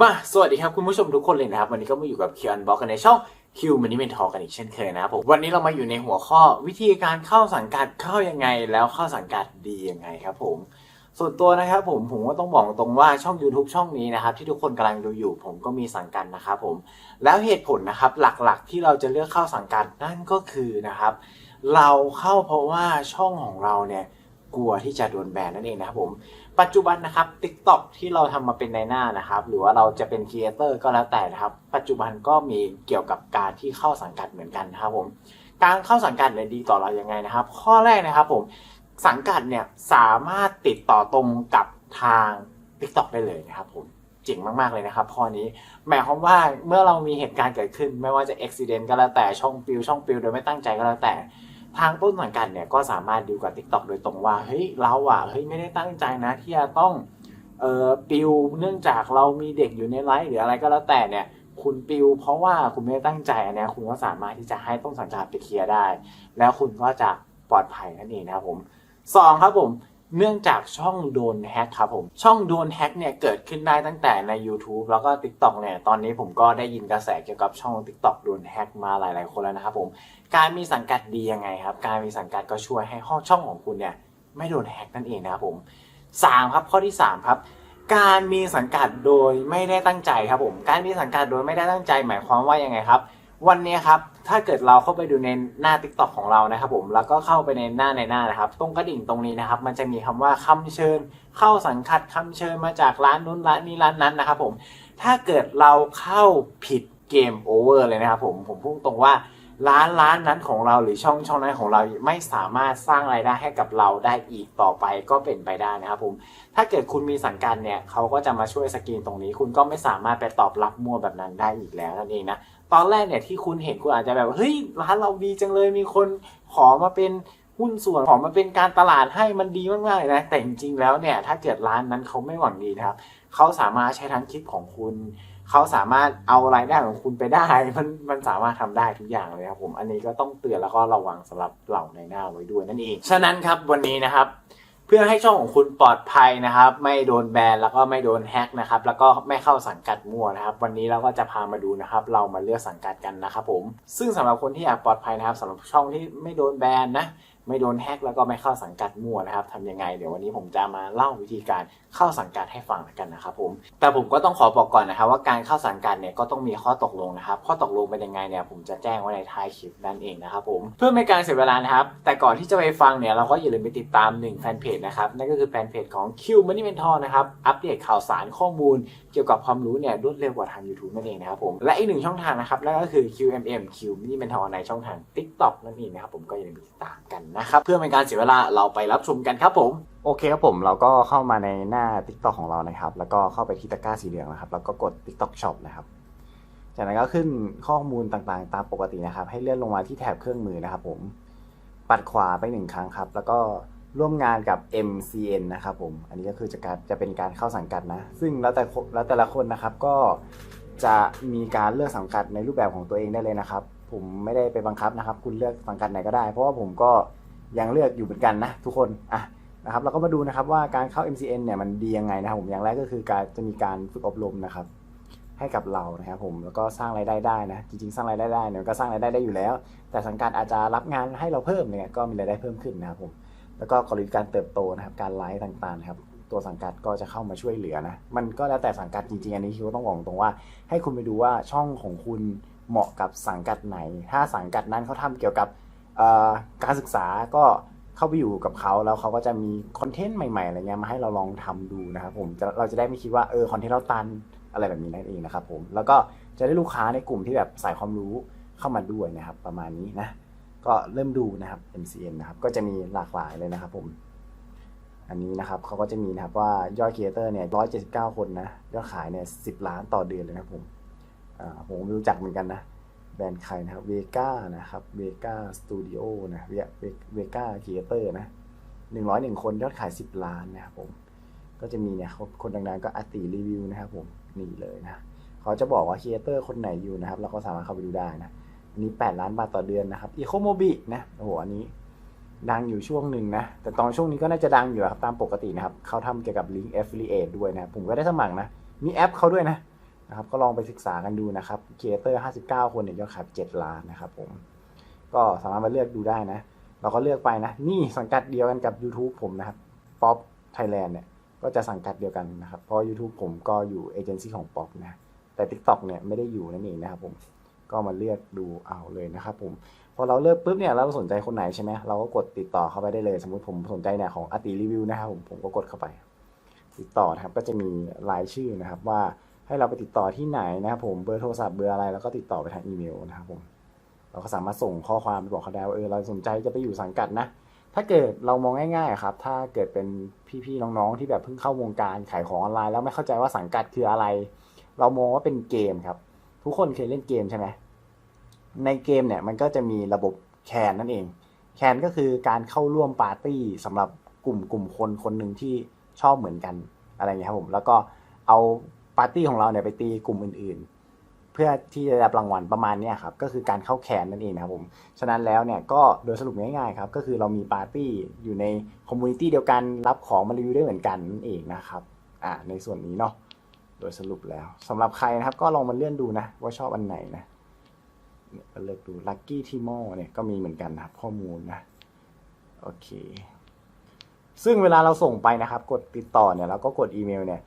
มาสวัสดีครับคุณผู้ชมทุกคนเลยนะครับ วันนี้ก็มาอยู่กับคิวอันบ็อกกันในช่องคิวมันนี่เป็นทอกันอีกเช่นเคยนะครับผมวันนี้เรามาอยู่ในหัวข้อวิธีการเข้าสังกัดเข้ายังไง แล้วเข้าสังกัดดียังไงครับผม ส่วนตัวนะครับผมผมก็ต้องบอกตรงว่าช่อง YouTube ช่องนี้นะครับที่ทุกคนกำลังดูอยู่ ผมก็มีสังกัดนะครับผมแล้วเหตุผลนะครับหลักๆ ที่เราจะเลือกเข้าสังกัดนั่นก็คือนะครับเราเข้าเพราะว่าช่องของเราเนี่ยกลัวที่จะโดนแบนนั่นเองนะครับผม ปัจจุบันนะครับ TikTok ที่เราทำมาเป็นในหน้านะครับ หรือว่าเราจะเป็นครีเอเตอร์ก็แล้วแต่นะครับ ปัจจุบันก็มีเกี่ยวกับการที่เข้าสังกัดเหมือนกันนะครับผมการเข้าสังกัดเนี่ยดีต่อเรายังไงนะครับ ข้อแรกนะครับผมสังกัดเนี่ยสามารถติดต่อตรงกับทาง TikTok ได้เลยนะครับผมเจ๋งมาก ๆ เลยนะครับข้อนี้หมายความว่าเมื่อเรามีเหตุการณ์เกิดขึ้น ไม่ว่าจะอุบิเหตุก็แล้วแต่ช่องปิวช่องปิวโดยไม่ตั้งใจก็แล้วแต่ ทางต้นสังกัดเนี่ยก็สามารถดีลกับ TikTok โดยตรงว่าเฮ้ยเราอะเฮ้ยไม่ได้ตั้งใจนะที่จะต้องเอ่อปิวเนื่องจากเรามีเด็กอยู่ในไลฟ์หรืออะไรก็แล้วแต่เนี่ยคุณปิวเพราะว่าคุณไม่ได้ตั้งใจอันเนี้ยคุณก็สามารถที่จะให้ต้นสังกัดไปเคลียร์ได้ แล้วคุณก็จะปลอดภัยนั่นเองนะครับผมสองครับผม เนื่องจากช่องโดนแฮ็กครับผม ช่องโดนแฮ็กเนี่ยเกิดขึ้นได้ตั้งแต่ใน YouTube แล้วก็ TikTok เนี่ยตอนนี้ผมก็ได้ยินกระแสเกี่ยวกับช่อง TikTok โดนแฮ็กมาหลาย ๆ คนแล้วนะครับผมการมีสังกัดดียังไงครับ การมีสังกัดก็ช่วยให้ห้องช่องของคุณเนี่ยไม่โดนแฮ็กนั่นเองนะครับผมสามครับข้อที่สามครับ การมีสังกัดโดยไม่ได้ตั้งใจครับผม การมีสังกัดโดยไม่ได้ตั้งใจ หมายความว่ายังไงครับ วันนี้ครับ ถ้าเกิดเราเข้าไปดูในหน้า TikTok ของเรานะครับผม แล้วก็เข้าไปในหน้าในหน้านะครับ ตรงกระดิ่งตรงนี้นะครับ มันจะมีคำว่าคำเชิญ เข้าสังกัดคำเชิญมาจากร้านนู้นร้านนี้ร้านนั้นนะครับผม ถ้าเกิดเราเข้าผิดเกมโอเวอร์เลยนะครับผม ผมพูดตรงว่าร้านร้านนั้นของเราหรือช่องช่องนั้นของเราไม่สามารถสร้างรายได้ให้กับเราได้อีกต่อไปก็เป็นไปได้นะครับผม ถ้าเกิดคุณมีสังกัดเนี่ยเขาก็จะมาช่วยสกรีนตรงนี้ คุณก็ไม่สามารถไปตอบรับมั่วแบบนั้นได้อีกแล้วนั่นเองนะ ตอนแรกเนี่ยที่คุณเห็นคุณอาจจะแบบเฮ้ยร้านเราดีจังเลยมีคนขอมาเป็นหุ้นส่วนขอมาเป็นการตลาดให้มันดีมากๆเลยนะแต่จริงๆแล้วเนี่ยถ้าเกิดร้านนั้นเขาไม่หวังดีนะครับเขาสามารถใช้ทั้งคลิปของคุณเขาสามารถเอารายได้ของคุณไปได้ มันมันสามารถทำได้ทุกอย่างเลยครับผมอันนี้ก็ต้องเตือนแล้วก็ระวังสำหรับเหล่าในหน้าไว้ด้วยนั่นเองฉะนั้นครับวันนี้นะครับ พื่อให้ช่องของคุณปลอดภัยนะครับ ไม่โดนแบนแล้วก็ไม่โดนแฮกนะครับ แล้วก็ไม่เข้าสังกัดมั่วนะครับ วันนี้เราก็จะพามาดูนะครับ เรามาเลือกสังกัดกันนะครับผม ซึ่งสำหรับคนที่อยากปลอดภัยนะครับสำหรับช่องที่ไม่โดนแบนนะ ไม่โดนแฮกแล้วก็ไม่เข้าสังกัดมั่วนะครับทำยังไงเดี๋ยววันนี้ผมจะมาเล่าวิธีการเข้าสังกัดให้ฟังกันนะครับผมแต่ผมก็ต้องขอบอกก่อนนะครับว่าการเข้าสังกัดเนี่ยก็ต้องมีข้อตกลงนะครับ ข้อตกลงเป็นยังไงเนี่ยผมจะแจ้งไว้ในท้ายคลิปนั่นเองนะครับผมเพื่อไม่การเสียเวลานะครับ แต่ก่อนที่จะไปฟังเนี่ยเราก็อย่าลืมไปติดตามหนึ่งแฟนเพจนะครับนั่นก็คือแฟนเพจของ Q Money Mentor นะครับอัปเดตข่าวสารข้อมูล เกี่ยวกับความรู้เนี่ยรวดเร็วกว่าทาง YouTube นั่นเองนะครับผมและอีกหนึ่งช่องทางนะครับนั่นก็คือ QMM Q Money Mentor ในช่องทาง TikTok นั่นเองนะครับผมก็อย่าลืมไปติดตามกันนะครับ เพื่อไม่ให้การเสียเวลาเราไปรับชมกันครับผม โอเคครับผมเราก็เข้ามาในหน้า TikTok ของเรานะครับ แล้วก็เข้าไปที่ตะกร้าสีเหลืองนะครับ แล้วก็กด TikTok Shop นะครับ จากนั้นก็ขึ้นข้อมูลต่างๆ ตามปกตินะครับ ให้เลื่อนลงมาที่แถบเครื่องมือนะครับ ผมปัดขวาไปหนึ่งครั้งครับ แล้วก็ร่วมงานกับ MCN นะครับผม อันนี้ก็คือจะการจะเป็นการเข้าสังกัดนะ ซึ่งแล้วแต่แล้วแต่ละคนนะครับก็จะมีการเลือกสังกัดในรูปแบบของตัวเองได้เลยนะครับ ผมไม่ได้ไปบังคับนะครับ คุณเลือกสังกัดไหนก็ได้ เพราะว่าผมก็ ยังเลือกอยู่เหมือนกันนะทุกคนอะนะครับเราก็มาดูนะครับว่าการเข้า MCN เนี่ยมันดียังไงนะครับผมอย่างแรกก็คือการจะมีการฝึกอบรมนะครับให้กับเรานะครับผมแล้วก็สร้างรายได้ได้นะจริงๆ สร้างรายได้ได้เนี่ยก็สร้างรายได้ได้อยู่แล้ว แต่สังกัดอาจจะรับงานให้เราเพิ่มเนี่ยก็มีรายได้เพิ่มขึ้นนะครับผมแล้วก็กลยุทธ์การเติบโตนะครับการไลฟ์ต่างๆนะครับตัวสังกัดก็จะเข้ามาช่วยเหลือนะมันก็แล้วแต่สังกัดจริงๆอันนี้คิดว่าต้องบอกตรงว่า ให้คุณไปดูว่าช่องของคุณเหมาะกับสังกัดไหน ถ้าสังกัดนั้นเขาทำเกี่ยวกับ การศึกษาก็เข้าไปอยู่กับเขาแล้วเขาก็จะมีคอนเทนต์ใหม่ๆอะไรเงี้ยมาให้เราลองทำดูนะครับผมเราจะได้ไม่คิดว่าเออคอนเทนต์เราตันอะไรแบบนี้นั่นเองนะครับผมแล้วก็จะได้ลูกค้าในกลุ่มที่แบบใส่ความรู้เข้ามาด้วยนะครับ ประมาณนี้นะก็เริ่มดูนะครับ MCN นะครับก็จะมีหลากหลายเลยนะครับ ผม อันนี้นะครับเขาก็จะมีนะครับว่ายอดครีเอเตอร์เนี่ย179คนนะยอดขายเนี่ย10ล้านต่อเดือนเลยนะครับผมอ่าผมไม่รู้จักเหมือนกันนะ แบรนด์ใครนะครับเวก้านะครับเวก้าสตูดิโอนะเวเวก้าครีเอเตอร์นะ101คนยอดขาย10ล้านนะครับผมก็จะมีเนี่ยคนดังๆก็อติรีวิวนะครับผมนี่เลยนะเขาจะบอกว่าครีเอเตอร์คนไหนอยู่นะครับ เราก็สามารถเข้าไปดูได้นะอันนี้ 8 ล้านบาทต่อเดือนนะครับอีโคโมบินะโอ้โหอันนี้ดังอยู่ช่วงหนึ่งนะ แต่ตอนช่วงนี้ก็น่าจะดังอยู่ครับตามปกตินะครับเขาทำเกี่ยวกับลิงก์ affiliate ด้วยนะ ผมก็ได้สมัครนะ มีแอปเขาด้วยนะ นะครับ ก็ลองไปศึกษากันดูนะครับครีเอเตอร์59คนเนี่ยยอดขาย7ล้านนะครับผม ก็สามารถมาเลือกดูได้นะ เราก็เลือกไปนะ นี่สังกัดเดียวกันกับ YouTube ผมนะครับ Pop Thailand เนี่ย ก็จะสังกัดเดียวกันนะครับ เพราะ YouTube ผมก็อยู่เอเจนซี่ของ Pop นะ แต่ TikTok เนี่ยไม่ได้อยู่นั่นเองนะครับผม ก็มาเลือกดูเอาเลยนะครับผม พอเราเลือกปุ๊บเนี่ยเราสนใจคนไหนใช่ไหมเราก็กดติดต่อเข้าไปได้เลย สมมติผมสนใจเนี่ยของอติรีวิวนะครับผม ผมก็กดเข้าไป ติดต่อนะครับ ก็จะมีรายชื่อนะครับว่า ให้เราไปติดต่อที่ไหนนะครับผมเบอร์โทรศัพท์เบอร์อะไร แล้วก็ติดต่อไปทางอีเมลนะครับผมเราก็สามารถส่งข้อความไปบอกเขาได้ว่าเออเราสนใจจะไปอยู่สังกัดนะ ถ้าเกิดเรามองง่ายๆครับ ถ้าเกิดเป็นพี่ๆน้องๆ ที่แบบเพิ่งเข้าวงการขายของออนไลน์แล้วไม่เข้าใจว่าสังกัดคืออะไร เรามองว่าเป็นเกมครับ ทุกคนเคยเล่นเกมใช่ไหมในเกมเนี่ยมันก็จะมีระบบแคนนั่นเอง แคนก็คือการเข้าร่วมปาร์ตี้สำหรับกลุ่มกลุ่มคนคนหนึ่งที่ชอบเหมือนกันอะไรอย่างเงี้ยครับผมแล้วก็เอา ปาร์ตี้ของเราเนี่ยไปตีกลุ่มอื่นๆ เพื่อที่จะได้รับรางวัลประมาณนี้ครับก็คือการเข้าแคนนั่นเองนะครับผมฉะนั้นแล้วเนี่ยก็โดยสรุปง่ายๆครับก็คือเรามีปาร์ตี้อยู่ในคอมมูนิตี้เดียวกันรับของมารีวิวได้เหมือนกันนั่นเองนะครับอ่าในส่วนนี้เนาะโดยสรุปแล้วสำหรับใครนะครับก็ลองมาเลื่อนดูนะว่าชอบอันไหนนะเนี่ยก็เลือกดู Lucky Timo เนี่ยก็มีเหมือนกันนะครับข้อมูลนะโอเคซึ่งเวลาเราส่งไปนะครับ กดติดต่อเนี่ยแล้วก็กดอีเมลเนี่ย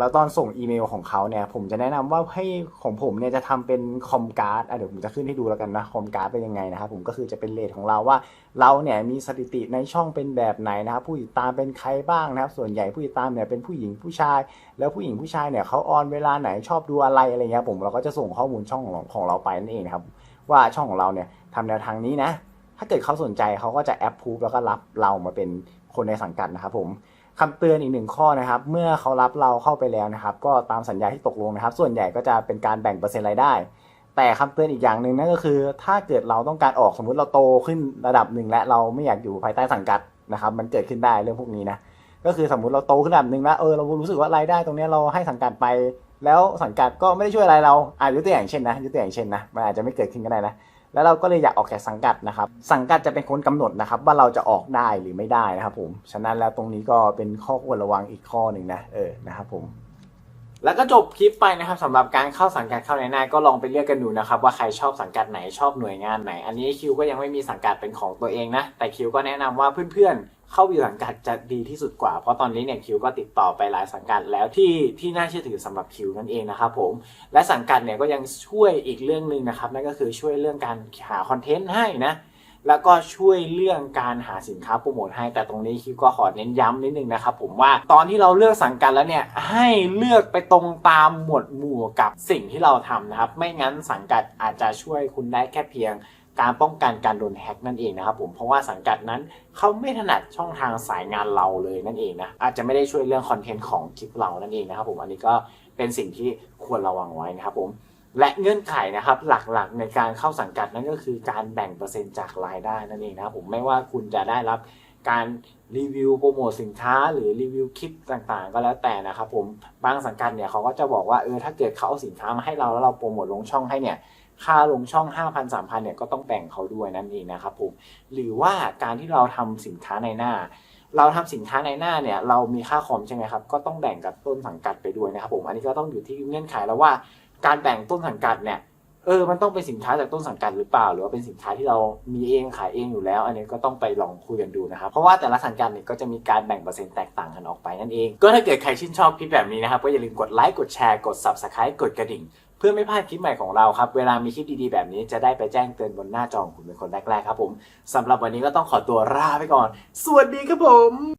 แล้วตอนส่งอีเมลของเขาเนี่ย ผมจะแนะนำว่าให้ของผมเนี่ยจะทำเป็นคอมการ์ดอะเดี๋ยวผมจะขึ้นให้ดูแล้วกันนะคอมการ์ดเป็นยังไงนะครับผมก็คือจะเป็นเลทของเราว่าเราเนี่ยมีสถิติในช่องเป็นแบบไหนนะครับผู้ติดตามเป็นใครบ้างนะครับ ส่วนใหญ่ผู้ติดตามเนี่ยเป็นผู้หญิงผู้ชาย แล้วผู้หญิงผู้ชายเนี่ยเขาออนเวลาไหนชอบดูอะไรอะไรเงี้ยผมเราก็จะส่งข้อมูลช่องของของเราไปนั่นเองครับว่าช่องของเราเนี่ยทำแนวทางนี้นะ ถ้าเกิดเขาสนใจเขาก็จะแอปพูฟแล้วก็รับเรามาเป็นคนในสังกัดนะครับผม คำเตือนอีกหนึ่งข้อนะครับ เมื่อเขารับเราเข้าไปแล้วนะครับ ก็ตามสัญญาที่ตกลงนะครับ ส่วนใหญ่ก็จะเป็นการแบ่งเปอร์เซ็นต์รายได้ แต่คำเตือนอีกอย่างหนึ่งนั่นก็คือ ถ้าเกิดเราต้องการออกสมมุติเราโตขึ้นระดับหนึ่งและเราไม่อยากอยู่ภายใต้สังกัดนะครับ มันเกิดขึ้นได้เรื่องพวกนี้นะก็คือสมมติเราโตขึ้นระดับหนึ่งแล้วเออเรารู้สึกว่ารายได้ตรงนี้เราให้สังกัดไป แล้วสังกัดก็ไม่ได้ช่วยอะไรเราอะยกตัวอย่างเช่นนะยกตัวอย่างเช่นนะมันอาจจะไม่เกิดขึ้นก็ได้นะ แล้วเราก็เลยอยากออกจากสังกัดนะครับ สังกัดจะเป็นคนกำหนดนะครับ ว่าเราจะออกได้หรือไม่ได้นะครับผม ฉะนั้นแล้วตรงนี้ก็เป็นข้อควรระวังอีกข้อหนึ่งนะ เออ นะครับผม แล้วก็จบคลิปไปนะครับสำหรับการเข้าสังกัดเข้าในหน้าก็ลองไปเลือกกันดูนะครับ ว่าใครชอบสังกัดไหนชอบหน่วยงานไหน อันนี้คิวก็ยังไม่มีสังกัดเป็นของตัวเองนะ แต่คิวก็แนะนำว่าเพื่อนๆ เข้าอยู่สังกัดจะดีที่สุดกว่า เพราะตอนนี้เนี่ยคิวก็ติดต่อไปหลายสังกัดแล้วที่ที่น่าเชื่อถือสำหรับคิวนั่นเองนะครับผมและสังกัดเนี่ยก็ยังช่วยอีกเรื่องหนึ่งนะครับนั่นก็คือช่วยเรื่องการหาคอนเทนต์ให้นะ แล้วก็ช่วยเรื่องการหาสินค้าโปรโมทให้ แต่ตรงนี้คิวก็ขอเน้นย้ำนิดนึงนะครับผมว่าตอนที่เราเลือกสังกัดแล้วเนี่ยให้เลือกไปตรงตามหมวดหมู่กับสิ่งที่เราทำนะครับ ไม่งั้นสังกัดอาจจะช่วยคุณได้แค่เพียงการป้องกันการโดนแฮ็กนั่นเองนะครับผมเพราะว่าสังกัดนั้นเขาไม่ถนัดช่องทางสายงานเราเลยนั่นเองนะอาจจะไม่ได้ช่วยเรื่องคอนเทนต์ของคลิปเรานั่นเองนะครับผมอันนี้ก็เป็นสิ่งที่ควรระวังไว้นะครับผม และเงื่อนไขนะครับหลักๆ ในการเข้าสังกัดนั่นก็คือการแบ่งเปอร์เซ็นต์จากรายได้นั่นเองนะครับผมไม่ว่าคุณจะได้รับการรีวิวโปรโมทสินค้าหรือรีวิวคลิปต่างๆ ก็แล้วแต่นะครับผมบางสังกัดเนี่ยเขาก็จะบอกว่าเออถ้าเกิดเขาเอาสินค้ามาให้เราแล้วเราโปรโมทลงช่องให้เนี่ยค่าลงช่อง 5,000 3,000เนี่ยก็ต้องแบ่งเขาด้วยนั่นเองนะครับผมหรือว่าการที่เราทำสินค้าในหน้า เราทำสินค้าในหน้าเนี่ยเรามีค่าคอมใช่ไหมครับก็ต้องแบ่งกับต้นสังกัดไปด้วยนะครับผมอันนี้ก็ต้องอยู่ที่เงื่อนไขแล้วว่า การแบ่งต้นสังกัดเนี่ยเออ มันต้องเป็นสินค้าจากต้นสังกัดหรือเปล่า หรือว่าเป็นสินค้าที่เรามีเองขายเองอยู่แล้ว อันนี้ก็ต้องไปลองคุยกันดูนะครับ เพราะว่าแต่ละสังกัดเนี่ยก็จะมีการแบ่งเปอร์เซ็นต์แตกต่างกันออกไปนั่นเอง ก็ถ้าเกิดใครชื่นชอบคลิปแบบนี้นะครับ ก็อย่าลืมกดไลค์ กดแชร์ กด subscribe กดกระดิ่ง เพื่อไม่พลาดคลิปใหม่ของเราครับ เวลามีคลิปดีๆแบบนี้จะได้ไปแจ้งเตือนบนหน้าจอของคุณเป็นคนแรกๆครับผมสำหรับวันนี้ก็ต้องขอตัวลาไปก่อน สวัสดีครับผม